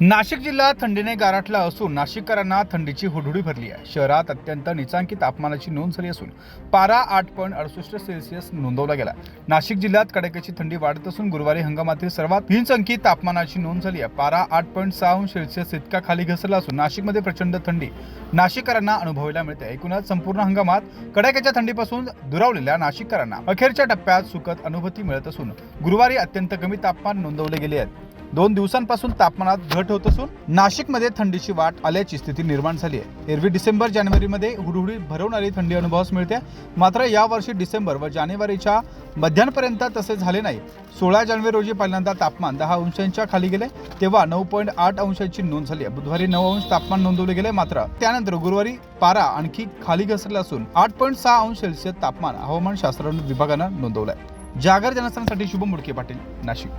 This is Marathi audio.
नाशिक जिल्हा थंडीने गारठला असून नाशिककरांना थंडीची हुडहुडी भरली आहे. शहरात अत्यंत निचांकी तापमानाची नोंद झाली असून पारा आठ पॉईंट अडुसष्ट सेल्सिअस नोंदवला गेला नाशिक जिल्ह्यात कडाक्याची थंडी वाढत असून गुरुवारी हंगामातील सर्वात भिनचंकी तापमानाची नोंद झाली आहे. पारा आठ पॉईंट सहा अंश सेल्सिअस इतका खाली घसरला असून नाशिकमध्ये प्रचंड थंडी नाशिककरांना अनुभवायला मिळते. एकूणच संपूर्ण हंगामात कडाक्याच्या थंडीपासून दुरावलेल्या नाशिककरांना अखेरच्या टप्प्यात सुखद अनुभूती मिळत असून गुरुवारी अत्यंत कमी तापमान नोंदवले गेले आहेत दोन दिवसांपासून तापमानात घट होत असून नाशिकमध्ये थंडीची वाट आल्याची स्थिती निर्माण झाली आहे. एरवी डिसेंबर जानेवारीमध्ये हुडहुडी भरवणारी थंडी अनुभवास मिळते. मात्र यावर्षी डिसेंबर व जानेवारीच्या मध्यांपर्यंत तसे झाले नाही. सोळा जानेवारी रोजी पहिल्यांदा तापमान दहा अंशांच्या खाली गेले तेव्हा नऊ पॉईंट आठ अंशांची नोंद झाली आहे. बुधवारी नऊ अंश तापमान नोंदवले गेले मात्र त्यानंतर गुरुवारी पारा आणखी खाली घसरला असून आठ पॉईंट सहा अंश सेल्सिअस तापमान हवामान शास्त्र विभागानं नोंदवलं आहे जागर जनस्थानसाठी शुभम मुडके पाटील नाशिक.